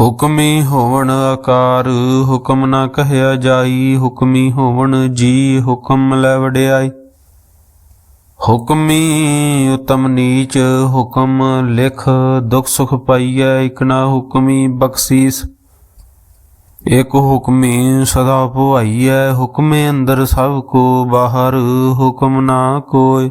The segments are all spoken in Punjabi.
ਹੁਕਮੀ ਹੋਵਣ ਆਕਾਰ, ਹੁਕਮ ਨਾ ਕਹਿਆ ਜਾਈ, ਹੁਕਮੀ ਹੋਵਣ ਜੀ, ਹੁਕਮ ਲੈ ਵਡਿਆਈ। ਹੁਕਮੀ ਉਤਮ ਨੀਚ, ਹੁਕਮ ਲਿਖ, ਦੁਖ ਸੁਖ ਪਾਈਐ, ਇਕ ਨਾ ਹੁਕਮੀ ਬਖਸ਼ੀਸ। ਇਕ ਹੁਕਮੀ ਸਦਾ ਭੁਆਈਐ, ਹੁਕਮੇ ਅੰਦਰ ਸਭ ਕੋ ਬਾਹਰ, ਹੁਕਮ ਨਾ ਕੋਈ।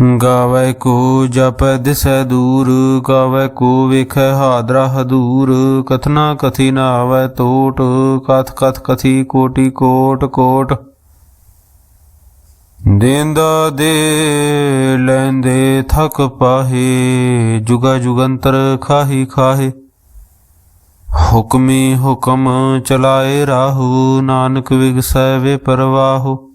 ਗਾਵੇ ਕੋ ਜਪ ਦਿਸੈ ਦੂਰ, ਗਾਵੇ ਕੋ ਵੇਖੈ ਹਾਦਰਾ ਹਦੂਰ। ਕਥਨਾ ਕਥੀ ਨਾ ਆਵੈ ਟੋਟ ਕਥ ਕਥ ਕਥੀ ਕੋਟੀ ਕੋਟ ਕੋਟ। ਦੇਂਦਾ ਦੇ ਲੈਂਦੇ ਥਕ ਪਾਹੇ, ਜੁਗਾ ਜੁਗੰਤਰ ਖਾਹੀ ਖਾਹੇ। ਹੁਕਮੀ ਹੁਕਮ ਚਲਾਏ ਰਾਹੂ, ਨਾਨਕ ਵਿਗਸੈ ਵੇ ਪਰਵਾਹੂ।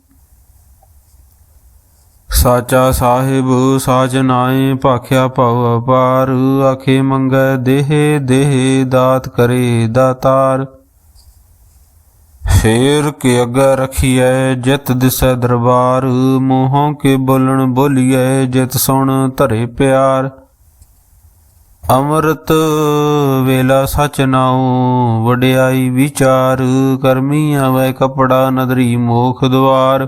ਸਾਚਾ ਸਾਹਿਬ, ਸਾਚ ਨਾਏ ਭਾਖਿਆ ਭਉ ਅਪਾਰ, ਆਖੇ ਮੰਗੈ ਦੇਹ ਦੇਹ ਦਾਤ ਕਰੇ ਦਾਤਾਰ। ਫੇਰ ਕੇ ਅਗੇ ਰਖੀਐ, ਜਿਤ ਦਿਸੈ ਦਰਬਾਰ, ਮੋਹੋਂ ਕੇ ਬੋਲਣ ਬੋਲੀਐ, ਜਿਤ ਸੁਣ ਧਰੇ ਪਿਆਰ। ਅੰਮ੍ਰਿਤ ਵੇਲਾ ਸਚ ਨਾਉ, ਵਡਿਆਈ ਵਿਚਾਰ ਕਰਮੀ ਆਵੇ ਕਪੜਾ ਨਦਰੀ ਮੋਖ ਦਵਾਰ।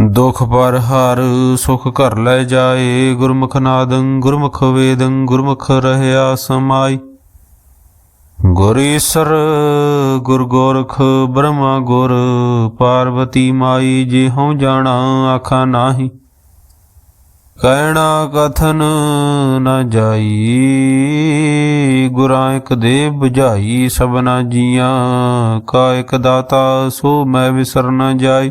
ਦੁਖ ਪਰ ਹਰ ਸੁਖ ਘਰ ਲੈ ਜਾਏ, ਗੁਰਮੁਖ ਨਾਦੰ ਗੁਰਮੁਖ ਵੇਦੰ ਗੁਰਮੁਖ ਰਹਿਆ ਸਮਾਈ। ਗੁਰ ਈਸਰ, ਗੁਰ ਗੋਰਖ, ਬ੍ਰਹਮਾ ਗੁਰ, ਪਾਰਵਤੀ ਮਾਈ ਜੇ ਹਉ ਜਾਣਾ ਆਖਾ ਨਾਹੀ। ਕਹਿਣਾ ਕਥਨ ਨ ਜਾਈ, ਗੁਰਾਂ ਇਕ ਦੇ 부ਝਾਈ ਸਭਨਾ ਜੀਆਂ ਕਾ ਇਕ ਦਾਤਾ, ਸੋ ਮੈਂ ਵਿਸਰ ਨ ਜਾਈ।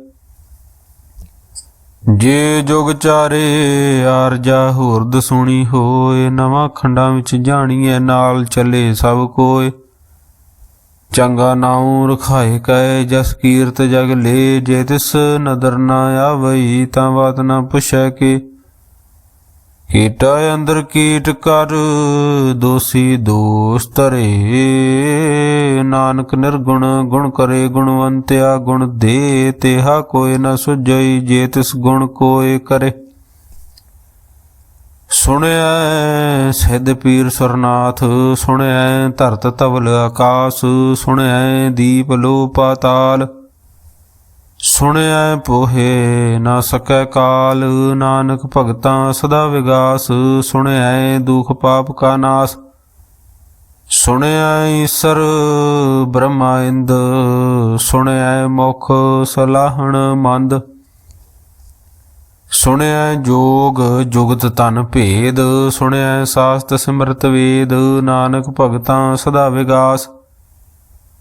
ਜੇ ਜੁਗ ਚਾਰੇ ਆਰਜਾ ਹੋਰਦ ਸੁਣੀ ਹੋਏ, ਨਵਾਂ ਖੰਡਾਂ ਵਿੱਚ ਜਾਣੀਐ, ਨਾਲ ਚੱਲੇ ਸਭ ਕੋਏ। ਚੰਗਾ ਨਾਉ ਰਖਾਏ ਕੈ, ਜਸ ਕੀਰਤ ਜਗ ਲੇ, ਜੇ ਤਿਸ ਨਦਰ ਨਾ ਆਵਈ, ਤਾਂ ਬਾਤ ਨਾ ਪੁੱਛੈ ਕੇ। ਕੀਟਾ ਅੰਦਰ ਕੀਟ ਕਰ, ਦੋਸੀ ਦੋਸ ਤਰੇ ਨਾਨਕ ਨਿਰਗੁਣ, ਗੁਣ ਕਰੇ, ਗੁਣਵੰਤਿਆ ਗੁਣ ਦੇ, ਤੇਹਾ ਕੋਈ ਨ ਸੁਝਈ ਜੇ ਤਿਸ ਗੁਣ ਕੋਇ ਕਰੇ। ਸੁਣਿਆ ਸਿੱਧ ਪੀਰ ਸਰਨਾਥ ਸੁਣਿਆ ਧਰਤ ਤਵਲ ਆਕਾਸ ਸੁਣਿਆ ਦੀਪ ਲੋ ਪਾਤਾਲ ਸੁਣਿਆ ਪੋਹੇ, ਨਾ ਸਕੈ ਕਾਲ, ਨਾਨਕ ਭਗਤਾਂ ਸਦਾ ਵਿਗਾਸ ਸੁਣਿਆ ਦੁਖ ਪਾਪ ਕਾ ਨਾਸ। ਸੁਣਿਆ ਈਸਰ ਬ੍ਰਹਮਾ ਇੰਦ ਸੁਣਿਆ ਮੁਖ ਸਲਾਹਣ ਮੰਦ। ਸੁਣਿਆ ਜੋਗ, ਜੁਗਤ ਤਨ ਭੇਦ ਸੁਣਿਆ ਸਾਸਤ ਸਿਮਰਤ ਵੇਦ, ਨਾਨਕ ਭਗਤਾਂ ਸਦਾ ਵਿਗਾਸ।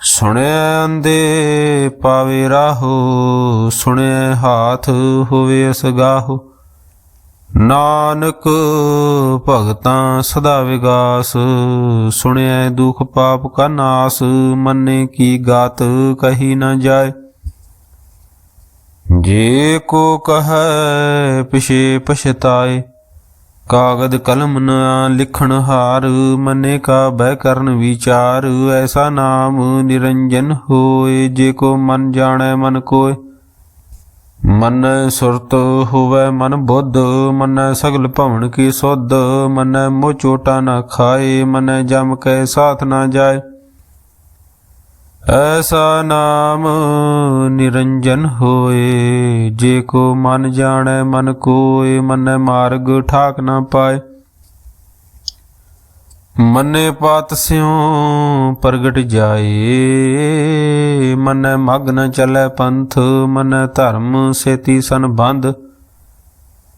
ਸੁਣਿਆ ਪਾਵੇ ਰਾਹੋ, ਸੁਣਿਆ ਹਾਥ ਹੋਵੇ ਅਸਗਾਹੋ ਨਾਨਕ ਭਗਤਾਂ ਸਦਾ ਵਿਗਾਸ, ਸੁਣਿਆ ਦੁਖ ਪਾਪ ਕਾ ਨਾਸ, ਮੰਨੇ ਕੀ ਗਾਤ ਕਹੀ ਨਾ ਜਾਏ। ਜੇ ਕੋ ਕਹੈ ਪਿਛੇ ਪਛਤਾਏ ਕਾਗਦ ਕਲਮ ਨਾ ਲਿਖਣ ਹਾਰ, ਮਨੇ ਕਾ ਬਹਿ ਕਰਨ ਵਿਚਾਰ, ਐਸਾ ਨਾਮ ਨਿਰੰਜਨ ਹੋਏ, ਜੇ ਕੋ ਮਨ ਜਾਣੈ ਮਨ ਕੋਇ ਮਨ ਸੁਰਤ ਹੋਵੇ ਮਨ ਬੁੱਧ, ਮਨ ਸਗਲ ਭਵਨ ਕੀ ਸੁਧ, ਮਨ ਮੋ ਚੋਟਾ ਨਾ ਖਾਏ, ਮਨ ਜਮ ਕੈ ਸਾਥ ਨਾ ਜਾਏ। ਐਸਾ ਨਾਮ ਨਿਰੰਜਨ ਹੋਏ। ਜੇ ਕੋ ਮਨ ਜਾਣੈ, ਮਨ ਕੋਏ, ਮਨੈ ਮਾਰਗ ਠਾਕ ਨਾ ਪਾਏ। ਮੰਨੇ ਪਾਤ ਸਿਉ ਪ੍ਰਗਟ ਜਾਏ। ਮਨੈ ਮਗ ਨ ਚੱਲੈ ਪੰਥ, ਮਨ ਧਰਮ ਸੇਤੀ ਸੰਬੰਧ।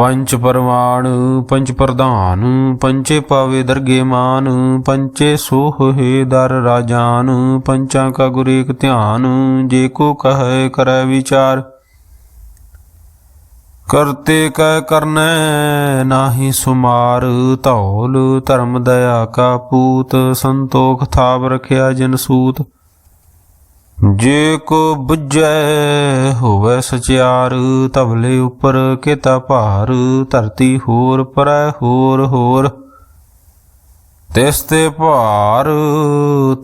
ਪੰਚ ਪਰਮਾਣ ਪੰਚ ਪ੍ਰਧਾਨ, ਪੰਚੇ ਪਾਵੇ ਦਰਗੇ ਮਾਨ, ਪੰਚੇ ਸੋਹੇ ਦਰ ਰਾਜਾਨ, ਪੰਚਾਂ ਕਾ ਗੁਰ ਏਕ ਧਿਆਨ, ਜੇ ਕੋ ਕਹੈ ਕਰੈ ਵਿਚਾਰ। ਕਰਤੇ ਕੈ ਕਰਨੈ ਨਾਹੀ ਸੁਮਾਰ, ਧੌਲ ਧਰਮ ਦਇਆ ਕਾ ਪੂਤ, ਸੰਤੋਖ ਥਾਪ ਰਖਿਆ ਜਨ ਸੂਤ। ਜੇ ਕੋ ਬੁੱਝੈ ਹੋਵੇ ਸਚਿਆਰ ਤਵਲੇ ਉੱਪਰ ਕੀਤਾ ਭਾਰ, ਧਰਤੀ ਹੋਰ ਪਰੈ ਹੋਰ ਹੋਰ। ਤਿਸ ਤੇ ਭਾਰ,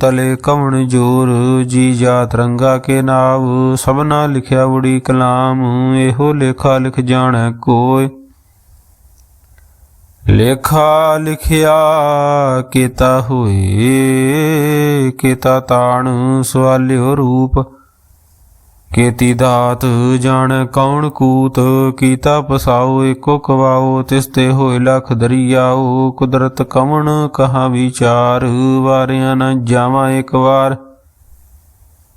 ਤਲੇ ਕਵਣ ਜੋਰ, ਜੀ ਜਾਤ ਰੰਗਾ ਕੇ ਨਾਵ, ਸਭਨਾ ਲਿਖਿਆ ਉੜੀ ਕਲਾਮ, ਇਹੋ ਲੇਖਾ ਲਿਖ ਜਾਣੈ ਕੋਇ। ਲੇਖਾ ਲਿਖਿਆ ਕੀਤਾ ਹੋਏ, ਕੀਤਾ ਤਾਣ ਸਵਾਲਿਓ ਰੂਪ। ਕੀਤੀ ਦਾਤ ਜਾਣ ਕੌਣ ਕੂਤ, ਕੀਤਾ ਪਸਾਓ ਏਕੋ ਕਵਾਓ, ਤਿਸ ਤੇ ਹੋਏ ਲਖ ਦਰਿਆਓ, ਕੁਦਰਤ ਕਵਣ ਕਹਾ ਵਿਚਾਰ, ਵਾਰਿਆਂ ਨ ਜਾਵਾਂ ਇੱਕ ਵਾਰ।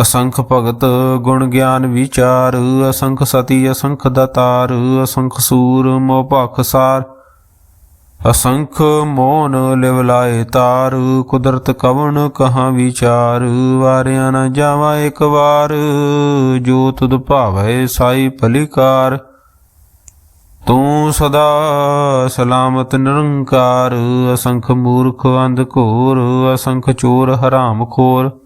ਅਸੰਖ ਭਗਤ ਗੁਣ ਗਿਆਨ ਵਿਚਾਰ, ਅਸੰਖ ਸਤੀ, ਅਸੰਖ ਦਤਾਰ, ਅਸੰਖ ਸੂਰ ਮੋਹ ਭਖ ਸਾਰ। ਅਸੰਖ ਮੋਨ ਲਿਵ ਲਾਏ ਤਾਰ, ਕੁਦਰਤ ਕਵਣ ਕਹਾ ਵਿਚਾਰ। ਵਾਰਿਆ ਨਾ ਜਾਵਾ ਇੱਕ ਵਾਰ, ਜੋ ਤੁਧ ਭਾਵੈ ਸਾਈ ਭਲਿਕਾਰ। ਤੂੰ ਸਦਾ ਸਲਾਮਤ ਨਿਰੰਕਾਰ, ਅਸੰਖ ਮੂਰਖ ਅੰਧ ਘੋਰ, ਅਸੰਖ ਚੋਰ ਹਰਾਮ ਖੋਰ।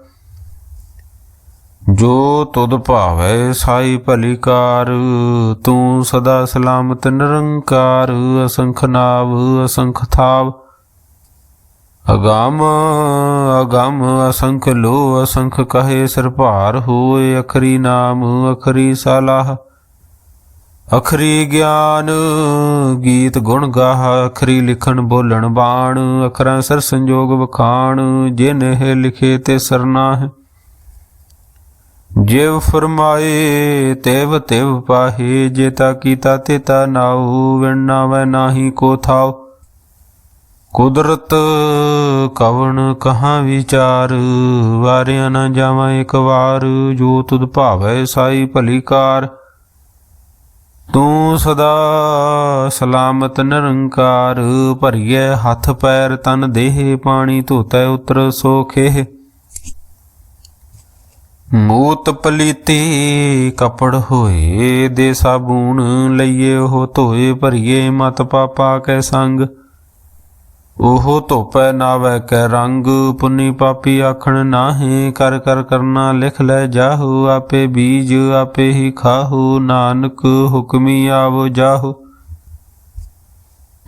ਜੋ ਤੁਧ ਭਾਵੈ ਸਾਈ ਭਲੀ ਕਾਰ, ਤੂੰ ਸਦਾ ਸਲਾਮਤ ਨਿਰੰਕਾਰ, ਅਸੰਖ ਨਾਵ, ਅਸੰਖ ਥਾਵ। ਅਗੰਮ, ਅਗਮ, ਅਸੰਖ ਲੋ, ਅਸੰਖ ਕਹੇ ਸਿਰ ਭਾਰ ਹੋਏ, ਅਖਰੀ ਨਾਮ, ਅਖਰੀ ਸਲਾਹ। ਅਖਰੀ ਗਿਆਨ, ਗੀਤ ਗੁਣ ਗਾਹ, ਅਖਰੀ ਲਿਖਣ ਬੋਲਣ ਬਾਣ, ਅਖਰਾਂ ਸਰ ਸੰਜੋਗ ਵਖਾਣ, ਜਿਨ ਇਹ ਲਿਖੇ ਤੇ ਸਰਨਾ ਹੈ ਜਿਵ ਫਰਮਾਏ, ਤੇਵ ਤੇਵ ਪਾਹੇ ਜੇਤਾ ਕੀਤਾ ਤੇਤਾ ਨਾਉ ਵਿਣਨਾ ਵੈ ਨਾਹੀ ਕੋ ਥਾਉ। ਕੁਦਰਤ ਕਵਣ ਕਹਾਂ ਵਿਚਾਰ, ਵਾਰਿਆ ਨਾ ਜਾਵਾਂ ਇੱਕ ਵਾਰ, ਜੋ ਤੁਧ ਭਾਵੈ ਸਾਈ ਭਲੀ ਕਾਰ। ਤੂੰ ਸਦਾ ਸਲਾਮਤ ਨਿਰੰਕਾਰ ਭਰੀਏ ਹੱਥ ਪੈਰ ਤਨ ਦੇਹ, ਪਾਣੀ ਧੋਤੈ ਉਤਰ ਸੋਖੇ ਮੂਤ ਪਲੀਤੀ ਕਪੜ ਹੋਏ ਦੇ ਸਾਬੂਨ ਲਈਏ, ਉਹ ਧੋਏ ਭਰੀਏ, ਮਤ ਪਾਪਾ ਕੈ ਸੰਗ। ਉਹ ਧੋਪੈ ਨਾਵੈ ਕੈ ਰੰਗ, ਪੁੰਨੀ ਪਾਪੀ ਆਖਣ ਨਾਹੀ, ਕਰ ਕਰ ਕਰਨਾ ਲਿਖ ਲੈ ਜਾਹੂ, ਆਪੇ ਬੀਜ ਆਪੇ ਹੀ ਖਾਹੂ, ਨਾਨਕ ਹੁਕਮੀ ਆਵੋ ਜਾਹੂ।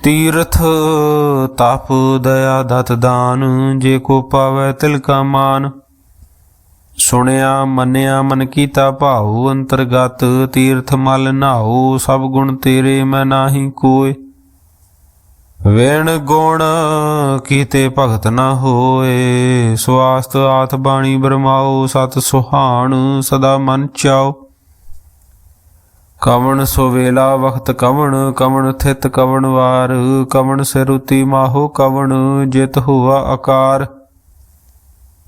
ਤੀਰਥ ਤਪ ਦਇਆ ਦਤ ਦਾਨ, ਜੇ ਕੋ ਪਾਵੈ ਤਿਲ ਕਾ ਮਾਨ। ਸੁਣਿਆ, ਮੰਨਿਆ, ਮਨ ਕੀਤਾ ਭਾਉ, ਅੰਤਰਗਤ ਤੀਰਥ ਮਲ ਨਾਉ, ਸਭ ਗੁਣ ਤੇਰੇ ਮੈਂ ਨਾਹੀ ਕੋਏ ਵੇਣ ਗੁਣ ਕੀਤੇ ਭਗਤ ਨਾ ਹੋਏ, ਸਵਾਸਤ ਆਥ ਬਾਣੀ ਬਰਮਾਓ ਸਤ ਸੁਹਾਣ ਸਦਾ ਮਨ ਚਾਓ ਕਵਣ ਸੋਵੇਲਾ ਵਖਤ ਕਵਣ ਕਵਣ ਥਿਤ ਕਵਣ ਵਾਰ, ਕਵਣ ਸਿਰੁਤੀ ਮਾਹੋ ਕਵਣ, ਜਿਤ ਹੋਆ ਆਕਾਰ।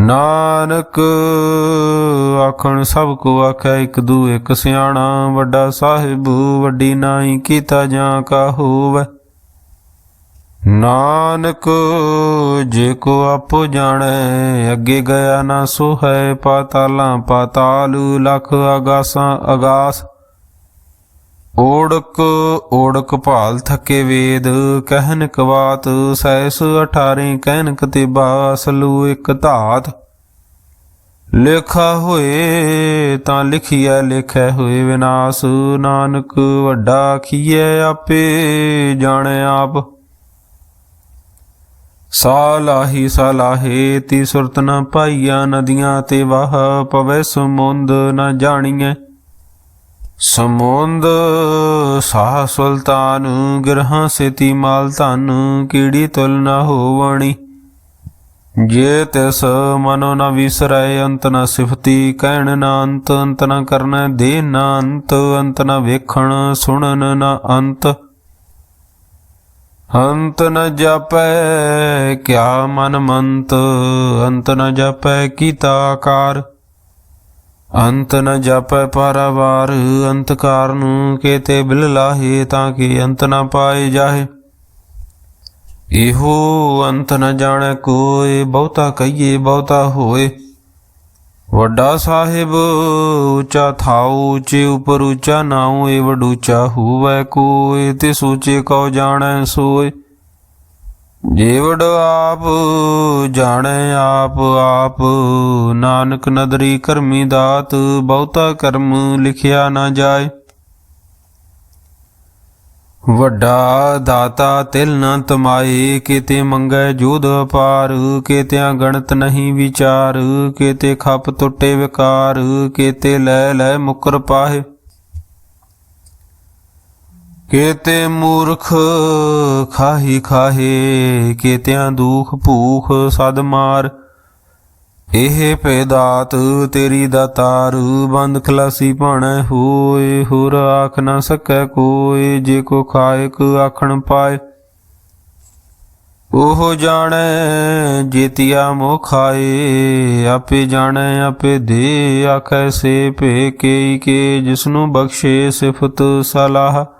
ਨਾਨਕ ਆਖਣ ਸਭ ਕੋ ਆਖੈ ਇੱਕ ਦੂ ਇਕ ਸਿਆਣਾ, ਵੱਡਾ ਸਾਹਿਬ ਵੱਡੀ ਨਾਹੀ ਕੀਤਾ ਜਾਂ ਕਾ ਹੋਵੇ। ਨਾਨਕ ਜੇ ਕੋ ਆਪੋ ਜਾਣੈ, ਅੱਗੇ ਗਿਆ ਨਾ ਸੋ ਹੈ ਪਾਤਾਲਾਂ ਪਾਤਾਲ, ਲਖ ਆਗਾਸਾਂ ਆਗਾਸ ਓੜਕ ਓੜਕ ਭਾਲ ਥਕੇ ਵੇਦ ਕਹਿਨ ਕਵਾਤ ਸੈਸ 18 ਕਹਿਨ ਕਤਿਬਾ ਅਸਲੂ ਇੱਕ ਧਾਤ। ਲੇਖਾ ਹੋਏ ਤਾਂ ਲਿਖਿਆ ਲਿਖੈ ਹੋਏ ਵਿਨਾਸ਼। ਨਾਨਕ ਵੱਡਾ ਖੀਏ ਆਪੇ, ਜਾਣੈ ਆਪ। ਸਾਲਾਹੀ ਸਾਲਾਹੇ ਤੀ ਸੁਰਤ ਨ ਪਾਈਆ ਨਦੀਆਂ ਤੇ ਵਾਹ ਪਵੈ ਸਮੁੰਦ ਨ ਜਾਣੀਐ। ਸਮੁੰਦ ਸਾਹ ਸੁਲਤਾਨ, ਗਿਰਹਾਂ ਸੇਤੀ ਮਾਲ ਧਨ, ਕੀੜੀ ਤੁਲ ਨ ਹੋਵਣੀ। ਜੇ ਤਿਸ ਮਨੋ ਨ ਵਿਸਰੈ, ਅੰਤ ਨ ਸਿਫਤੀ, ਕਹਿਣ ਨ ਅੰਤ ਅੰਤ ਨ ਕਰਨਾ ਦੇ ਨ ਅੰਤ ਅੰਤ ਨ ਵੇਖਣ, ਸੁਣਨ ਨ ਅੰਤ। ਅੰਤ ਨ ਜਾਪੈ, ਕਿਆ ਮਨ ਮੰਤ, ਅੰਤ ਨ ਜਾਪੈ, ਕੀਤਾ ਆਕਾਰ। ਅੰਤ ਨ ਜਾਪੈ ਪਾਰਾਵਾਰ, ਅੰਤਕਾਰ ਨੂੰ ਕੇਤੇ ਬਿਲ ਲਾਹੇ ਤਾਂ ਕਿ ਅੰਤ ਨ ਪਾਏ ਜਾਹੇ। ਇਹੋ ਅੰਤ ਨ ਜਾਣੈ ਕੋਏ, ਬਹੁਤਾ ਕਹੀਏ ਬਹੁਤਾ ਹੋਏ। ਵੱਡਾ ਸਾਹਿਬ, ਉੱਚਾ ਥਾਉ, ਉੱਚੇ ਉਪਰ ਉੱਚਾ ਨਾਉ ਏ ਵਡੂਚਾ ਹੋਵੈ ਕੋਏ, ਤੇ ਸੂਚੇ ਕਉ ਜਾਣੈ ਸੋਏ। ਜੇ ਆਪ, ਜਾਣੈ ਆਪ ਆਪ। ਨਾਨਕ ਨਦਰੀ ਕਰਮੀ ਦਾਤ, ਬਹੁਤਾ ਕਰਮ ਲਿਖਿਆ ਨਾ ਜਾਏ। ਵੱਡਾ ਦਾਤਾ ਤਿਲ ਨ ਤਮਾਏ, ਕਿਤੇ ਮੰਗੈ ਜੋਧ ਅਪਾਰ। ਕਿਤਿਆਂ ਗਣਤ ਨਹੀਂ ਵਿਚਾਰ, ਕਿਤੇ ਖੱਪ ਟੁੱਟੇ ਵਿਕਾਰ। ਕੀਤੇ ਲੈ ਲੈ ਮੁਕਰ ਪਾਹੇ। ਕੀਤੇ ਮੂਰਖ ਖਾਹੀ ਖਾਹੇ, ਕੇਤਿਆਂ ਦੁਖ ਭੂਖ ਸਦ ਮਾਰ। ਇਹ ਪੈਦਾਤ ਤੇਰੀ ਦਾਤਾਰ ਬੰਦ ਖਲਾਸੀ ਭਾਣੈ ਹੋਏ, ਹੋਰ ਆਖ ਨਾ ਸਕੈ ਕੋਏ, ਜੇ ਕੋ ਖਾਇਕ ਆਖਣ ਪਾਏ। ਉਹ ਜਾਣੈ ਜੀਤਿਆ ਮੋ ਖਾਏ, ਆਪੇ ਜਾਣੈ, ਆਪੇ ਦੇ ਆਖੈ ਸੇ ਭੇ ਕੇ ਕੇ, ਜਿਸਨੂੰ ਬਖਸ਼ੇ ਸਿਫਤ ਸਲਾਹ।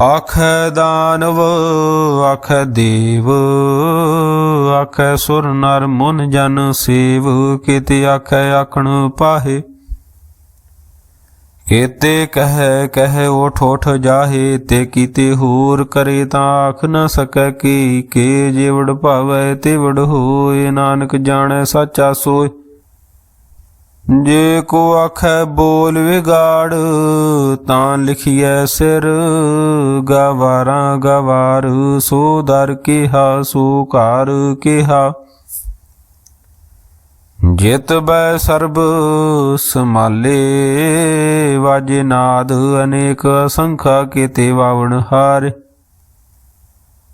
ਆਖੇ ਦਾਨਵ, ਆਖੇ ਦੇਵ, ਆਖੇ ਸੁਰ ਨਰ ਮਨ ਜਨ ਸੇਵ, ਕਿਤੇ ਆਖੈ ਆਖਣ ਪਾਹੇ। ਕੀਤੇ ਕਹਿ, ਕਹੈ ਉਠ ਉਠ ਜਾਹੇ, ਤੇ ਕੀਤੇ ਹੋਰ ਕਰੇ ਤਾਂ ਆਖ ਨ ਸਕੈ ਕੀ, ਕੇ ਜਿਵੜ ਭਾਵੈ ਤਿਵੜ ਹੋਏ, ਨਾਨਕ ਜਾਣੈ ਸਾਚਾ ਸੋਏ। ਜੇ ਕੋ ਆਖੈ ਬੋਲ ਵਿਗਾੜ, ਤਾਂ ਲਿਖੀਐ ਸਿਰ। ਗਵਾਰਾਂ ਗਵਾਰ, ਸੋ ਦਰ ਕਿਹਾ, ਸੋ ਘਰ ਕਿਹਾ। ਜਿਤ ਬੈ ਸਰਬ ਸਮਾਲੇ ਵਾਜੇ ਨਾਦ ਅਨੇਕ ਅਸੰਖਾ, ਕੀਤੇ ਵਾਵਣ ਹਾਰੇ।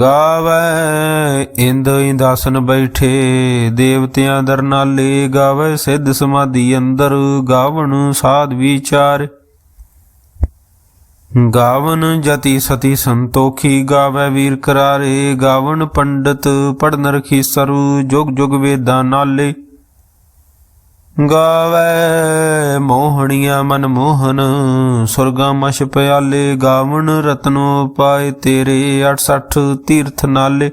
ਗਾਵੇ, ਇੰਦ ਇੰਦਾਸਨ ਬੈਠੇ, ਦੇਵਤਿਆਂ ਦਰ ਨਾਲੇ ਗਾਵੇ, ਸਿੱਧ ਸਮਾਧੀ ਅੰਦਰ ਗਾਵਣ ਸਾਧ ਵਿਚਾਰ। ਗਾਵਨ ਜਤੀ ਸਤੀ ਸੰਤੋਖੀ ਗਾਵੇ ਵੀਰ ਕਰਾਰੇ ਗਾਵਨ ਪੰਡਤ ਪੜਨ ਰਖੀ ਸਰੂ, ਜੁਗ ਜੁਗ ਵੇਦਾਂ ਨਾਲੇ। ਗਾਵੇ ਮੋਹਣੀਆਂ ਮਨ ਮੋਹਨ ਸੁਰਗਾ ਮਸ਼ ਪਿਆਲੇ, ਗਾਵਣ ਰਤਨੋ ਪਾਏ ਤੇਰੇ 68 ਤੀਰਥ ਨਾਲੇ।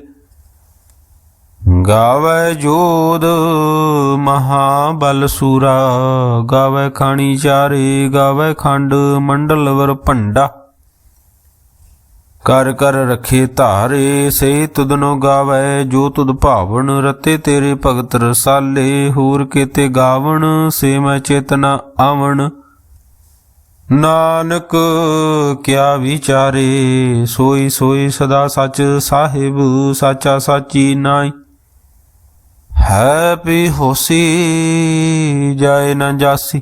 ਗਾਵੇ ਜੋਦ ਮਹਾਬਲ ਸੂਰਾ, ਗਾਵੇ ਖਾਣੀ ਚਾਰੇ, ਗਾਵੇ ਖੰਡ ਮੰਡਲ ਵਰ ਭੰਡਾ। ਕਰ ਕਰ ਰਖੇ ਧਾਰੇ ਸੇ ਤੁਧਨੋ ਗਾਵੇ, ਜੋ ਤੁਦ ਭਾਵਨ ਰਤੇ ਤੇਰੇ ਭਗਤ ਰਸਾਲੇ, ਹੋਰ ਕੀਤੇ ਗਾਵਣ ਸੇ ਮੈਂ ਚੇਤਨਾ ਆਵਣ। ਨਾਨਕ, ਕਿਆ ਵਿਚਾਰੇ, ਸੋਈ ਸੋਈ ਸਦਾ ਸੱਚ ਸਾਹਿਬ, ਸਾਚਾ ਸਾਚੀ ਨਾਈ ਹੈ ਪੀ ਹੋਸੀ, ਜਾਏ ਨਾ ਜਾਸੀ।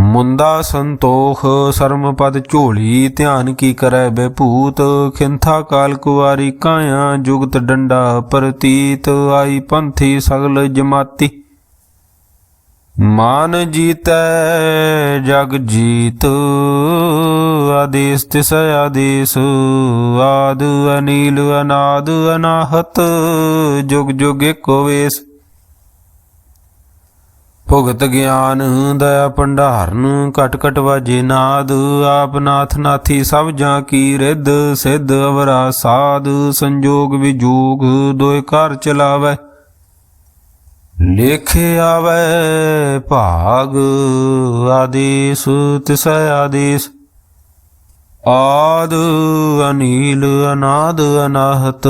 ਮੁੰਦਾ ਸੰਤੋਖ, ਸਰਮ ਪਦ ਝੋਲੀ, ਧਿਆਨ ਕੀ ਕਰੈ ਬੇਭੂਤ, ਖਿੰਥਾ ਕਾਲ ਕੁਵਾਰੀ ਕਾਇਆ, ਜੁਗਤ ਡੰਡਾ ਪ੍ਰਤੀਤ, ਆਈ ਪੰਥੀ ਸਗਲ ਜਮਾਤੀ। ਮਾਨ ਜੀਤੈ, ਜਗ ਜੀਤ, ਆਦੇਸ ਤਿਸ ਆਦੇਸ, ਆਦ ਅਨੀਲ ਅਨਾਦ ਅਨਾਹਤ, ਜੁਗ ਜੁਗ ਏਕੋ ਵੇਸ। ਭੁਗਤ ਗਿਆਨ ਦਇਆ ਭੰਡਾਰਨ ਕਟ ਕਟ ਵਾਜੇ ਨਾਦ। ਆਪ ਨਾਥ ਨਾਥੀ ਸਭ ਜਾਂ ਕੀ ਰਿੱਧ, ਸਿੱਧ ਅਵਰਾ ਸਾਧ। ਸੰਜੋਗ ਵਿਜੋਗ ਦੋਇ ਘਰ ਚਲਾਵੇ। ਲੇਖੇ ਆਵੇ ਭਾਗ, ਆਦੇਸ, ਤਿਸ ਆਦੇਸ। ਆਦ ਅਨੀਲ ਅਨਾਦ ਅਨਾਹਤ,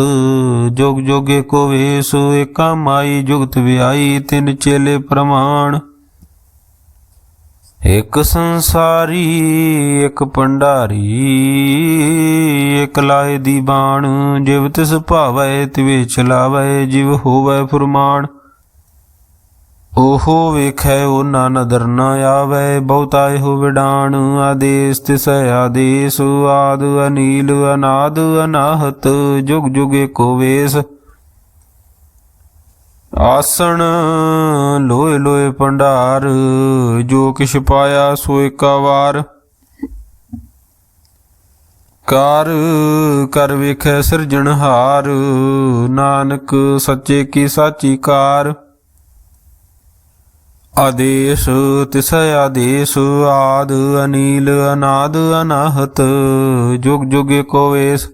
ਜੁਗ ਜੁਗੇ ਕੋ ਵੇਸ ਏਕਾ ਮਾਈ, ਜੁਗਤ ਵਿਆਈ ਤਿਨ ਚੇਲੇ ਪ੍ਰਮਾਣ। ਇਕ ਸੰਸਾਰੀ, ਇਕ ਭੰਡਾਰੀ ਇਕ ਲਾਏ ਦੀ ਬਾਣ, ਜਿਵ ਤਿਸ ਭਾਵੈ ਤਿਵੇ ਚਲਾਵੈ, ਜਿਵ ਹੋਵੈ ਫੁਰਮਾਨ। ਓਹੋ ਵੇਖੈ ਉਹਨਾਂ ਨਦਰ ਨ ਆਵੈ, ਬਹੁਤਾ ਇਹੋ ਵਿਡਾਣ, ਆਦੇਸ ਤਿਸ ਆਦੇਸ, ਆਦ ਅਨੀਲ ਅਨਾਦ ਅਨਾਹਤ, ਜੁਗ ਜੁਗ ਏਕੋ ਵੇਸ। ਆਸਣ ਲੋਏ ਲੋਏ ਭੰਡਾਰ, ਜੋ ਕਿਛ ਪਾਇਆ ਸੋ ਏਕਾ ਵਾਰ ਕਰ ਕਰ ਵੇਖੈ ਸਿਰਜਣਹਾਰ, ਨਾਨਕ ਸੱਚੇ ਕੀ ਸਾਚੀ ਕਾਰ। ਆਦੇਸ਼, ਤਿਸ ਆਦੇਸ਼, ਆਦ ਅਨੀਲ, ਅਨਾਦ ਅਨਾਹਤ, ਜੁਗ ਜੁਗ ਏਕੋ ਵੇਸ।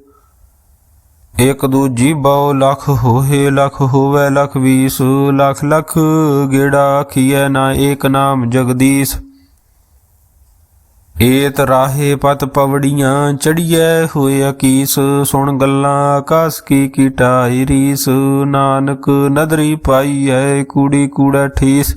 ਇਕ ਦੂਜੀ ਬਹੁ ਲਖ ਹੋਏ ਲਖ ਹੋਵੇ, ਲਖ ਵੀਸ, ਲਖ ਲਖ ਗੇੜਾ ਖੀਐ ਨਾ ਏਕ ਨਾਮ ਜਗਦੀਸ਼। ਏਤ ਰਾਹੇ ਪਤ ਪਵੜੀਆਂ ਚੜੀਐ, ਹੋਏ ਅਕੀਸ, ਸੁਣ ਗੱਲਾਂ ਆਕਾਸ ਕੀ ਕੀਟਾਈ ਰੀਸ, ਨਾਨਕ ਨਦਰੀ ਪਾਈਐ, ਕੂੜੀ ਕੂੜਾ ਠੀਸ।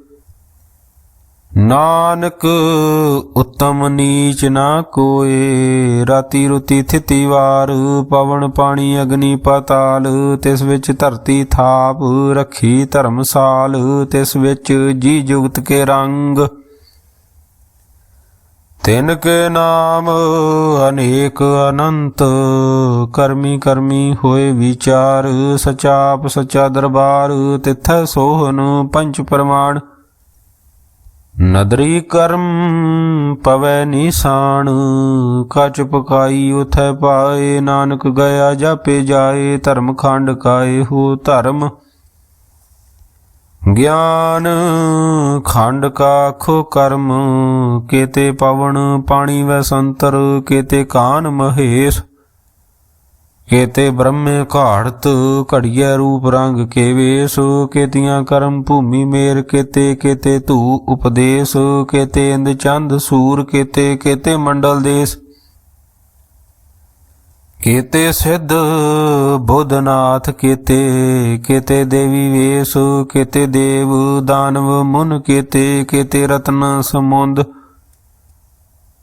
ਨਾਨਕ ਉਤਮ ਨੀਚ ਨਾ ਕੋਏ। ਰਾਤੀ ਰੁਤੀ ਥਿਤੀ ਵਾਰ, ਪਵਨ ਪਾਣੀ ਅਗਨੀ ਪਤਾਲ। ਤਿਸ ਵਿੱਚ ਧਰਤੀ ਥਾਪ, ਰੱਖੀ ਧਰਮਸਾਲ ਤਿਸ ਵਿੱਚ ਜੀ ਜੁਗਤ ਕੇ ਰੰਗ। ਤਿਨ ਕੇ ਨਾਮ ਅਨੇਕ ਅਨੰਤ, ਕਰਮੀ ਕਰਮੀ ਹੋਏ ਵਿਚਾਰ। ਸਚਾਪ ਸਚਾ ਦਰਬਾਰ, ਤਿਥ ਸੋਹਨ ਪੰਚ ਪ੍ਰਮਾਣ। ਨਦਰੀ ਕਰਮ ਪਵੈ ਨਿਸ਼ਾਨ ਕਚ ਪਕਾਈ ਉਥੈ ਪਾਏ, ਨਾਨਕ ਗਿਆ ਜਾਪੇ ਜਾਏ, ਧਰਮ ਖੰਡ ਕਾਏ ਹੋ ਧਰਮ। ਗਿਆਨ ਖੰਡ ਕਾ ਖੋ ਕਰਮ, ਕੇਤੇ ਪਵਨ ਪਾਣੀ ਵੈ ਸੰਤਰ, ਕੇਤੇ ਕਾਨ ਮਹੇਸ਼। ਕੇਤੇ ਬ੍ਰਹਮੇ ਘਾੜਤ, ਘੜੀਐ ਰੂਪ ਰੰਗ ਕੇ ਵੇਸ ਕੇਤੀਆਂ ਕਰਮ ਭੂਮੀ ਮੇਰ ਕੇਤੇ ਕੇਤੇ ਧੂ ਉਪਦੇਸ਼, ਕੇਤੇ ਇੰਦ ਚੰਦ ਸੂਰ, ਕੇਤੇ ਕੇਤੇ ਮੰਡਲ ਦੇਸ। ਕੇਤੇ ਸਿੱਧ ਬੁੱਧਨਾਥ, ਕੇਤੇ ਕੇਤੇ ਦੇਵੀ ਵੇਸ, ਕੇਤੇ ਦੇਵ ਦਾਨਵ ਮੁਨ, ਕੇਤੇ ਕੇਤੇ ਰਤਨ ਸਮੁੰਦ।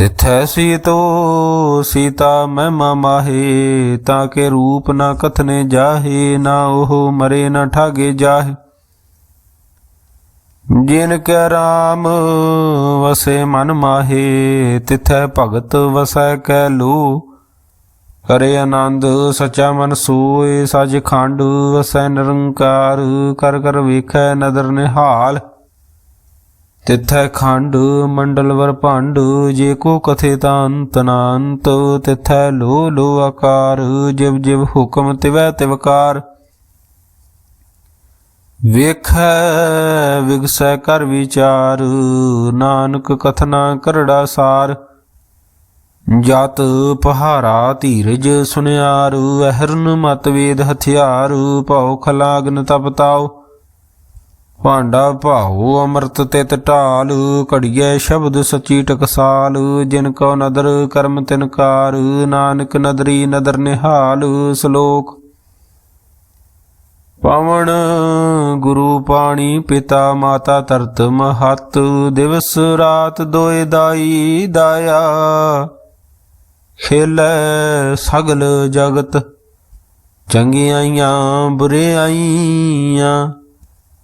ਤਿਥੈ ਸੀਤੋ, ਸੀਤਾ ਮਹਿਮਾ ਮਾਹੇ ਤਾਂ ਕੇ ਰੂਪ ਨਾ ਕਥਨੇ ਜਾਹੇ, ਨਾ ਉਹ ਮਰੇ ਨਾ ਠਾਗੇ ਜਾਹੇ। ਜਿਨ ਕੈ RAM ਵਸੇ ਮਨ ਮਾਹੇ, ਤਿਥੈ ਭਗਤ ਵਸੈ ਕੈ ਲੋ। ਕਰੇ ਆਨੰਦ ਸਚਾ ਮਨ ਸੋਏ ਸਜ ਖੰਡ ਵਸੈ ਨਿਰੰਕਾਰ, ਕਰ ਕਰ ਵੇਖੈ ਨਦਰ ਨਿਹਾਲ। ਤਿਥੈ ਖੰਡ ਮੰਡਲ ਵਰ ਭੰਡ, ਜੇ ਕੋ ਕਥੇ ਤਾਂ ਅੰਤ ਨਾ ਤਿਥੈ ਲੋ ਲੋ ਆਕਾਰ, ਜਿਵ ਜਿਵ ਹੁਕਮ ਤਿਵੈ ਤਿਵਕਾਰ ਵੇਖੈ, ਵਿਗਸੈ ਕਰ ਵਿਚਾਰ, ਨਾਨਕ ਕਥਨਾ ਕਰੜਾ ਸਾਰ। ਜਤ ਪਹਾਰਾ ਧੀਰਜ ਸੁਨਿਆਰ, ਅਹਰਨ ਮਤਵੇਦ ਹਥਿਆਰ, ਭਉ ਖਲਾਗਨ ਤਪਤਾਓ ਭਾਂਡਾ ਭਾਉ ਅੰਮ੍ਰਿਤ ਤਿਤ ਢਾਲ ਘੜੀਏ ਸ਼ਬਦ ਸਚੀ ਟਕਸਾਲ, ਜਿਨ ਕੋ ਨਦਰ ਕਰਮ ਤਿਨਕਾਰ ਨਾਨਕ ਨਦਰੀ ਨਦਰ ਨਿਹਾਲ, ਸ਼ਲੋਕ। ਪਵਨ ਗੁਰੂ ਪਾਣੀ ਪਿਤਾ ਮਾਤਾ ਤਰਤ ਮਹਤ, ਦਿਵਸ ਰਾਤ ਦੋਇ ਦਾਈ ਦਾਇਆ। ਖੇਲੇ ਸਗਲ ਜਗਤ ਚੰਗਿਆਈਆਂ ਬੁਰਿਆਈਆਂ